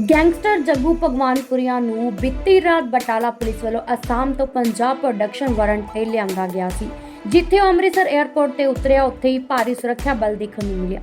Gangster Jaggu Bhagwanpuria ਨੂੰ ਬੀਤੀ ਰਾਤ ਬਟਾਲਾ ਪੁਲਿਸ ਵੱਲੋਂ ਅਸਾਮ ਤੋਂ ਪੰਜਾਬ ਪ੍ਰੋਡਕਸ਼ਨ ਵਾਰੰਟ ਤੇ ਲਿਆਂਦਾ ਗਿਆ ਸੀ, ਜਿੱਥੇ ਉਹ ਅੰਮ੍ਰਿਤਸਰ 에ਅਰਪੋਰਟ ਤੇ ਉਤਰਿਆ, ਉੱਥੇ ਹੀ ਭਾਰੀ ਸੁਰੱਖਿਆ ਬਲ ਦੇਖਣ ਨੂੰ ਮਿਲਿਆ।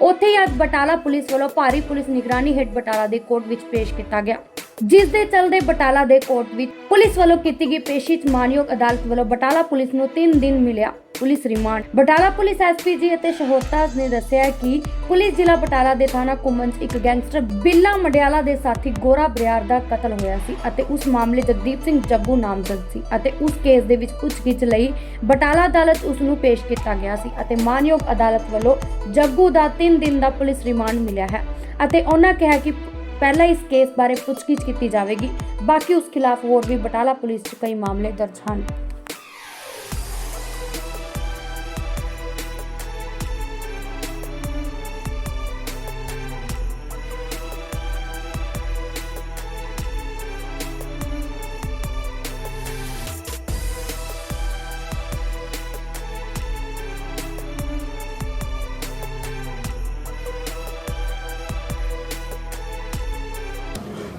ਉੱਥੇ ਹੀ ਅੱਜ ਬਟਾਲਾ ਪੁਲਿਸ ਵੱਲੋਂ ਭਾਰੀ ਪੁਲਿਸ ਨਿਗਰਾਨੀ ਹੇਠ ਬਟਾਲਾ ਦੇ ਕੋਰਟ ਵਿੱਚ ਪੇਸ਼ ਕੀਤਾ ਗਿਆ। ਜਿਸ ਦੇ ਚਲਦੇ ਬਟਾਲਾ ਦੇ ਕੋਰਟ ਵਿੱਚ ਪੁਲਿਸ ਵੱਲੋਂ ਕੀਤੀ ਗਈ ਪੇਸ਼ੀ 'ਚ ਮਾਨਯੋਗ ਅਦਾਲਤ ਵੱਲੋਂ ਬਟਾਲਾ ਪੁਲਿਸ ਨੂੰ 3 ਦਿਨ ਮਿਲਿਆ। Police remand. Batala police SPG ਅਤੇ ਸ਼ਹੋਤਾ ਨੇ ਦੱਸਿਆ ਕਿ ਪੁਲਿਸ ਜ਼ਿਲ੍ਹਾ ਬਟਾਲਾ ਦੇ ਥਾਣਾ ਕੁਮਨ ਇੱਕ ਗੈਂਗਸਟਰ ਬਿੱਲਾ ਮਡਿਆਲਾ ਦੇ ਸਾਥੀ ਗੋਰਾ ਬਰਿਆਰ ਦਾ ਕਤਲ ਹੋਇਆ ਸੀ ਅਤੇ ਉਸ ਮਾਮਲੇ ਜਗਦੀਪ ਸਿੰਘ ਜੱਗੂ ਨਾਮਜ਼ਦ ਸੀ ਅਤੇ ਉਸ ਕੇਸ ਦੇ ਵਿੱਚ ਪੁੱਛਗਿੱਛ ਲਈ ਬਟਾਲਾ ਅਦਾਲਤ ਉਸ ਨੂੰ ਪੇਸ਼ ਕੀਤਾ ਗਿਆ ਸੀ ਅਤੇ ਮਾਨਯੋਗ ਅਦਾਲਤ ਵੱਲੋਂ ਜੱਗੂ ਦਾ 3 ਦਿਨ ਦਾ ਪੁਲਿਸ ਰਿਮਾਂਡ ਮਿਲਿਆ ਹੈ ਅਤੇ ਉਹਨਾਂ ਕਿਹਾ ਕਿ ਪਹਿਲਾਂ ਇਸ ਕੇਸ ਬਾਰੇ ਪੁੱਛਗਿੱਛ ਕੀਤੀ ਜਾਵੇਗੀ। ਬਾਕੀ ਉਸ ਖਿਲਾਫ ਹੋਰ ਵੀ ਬਟਾਲਾ ਪੁਲਿਸ 'ਚ ਕਈ ਮਾਮਲੇ ਦਰਜ ਹਨ।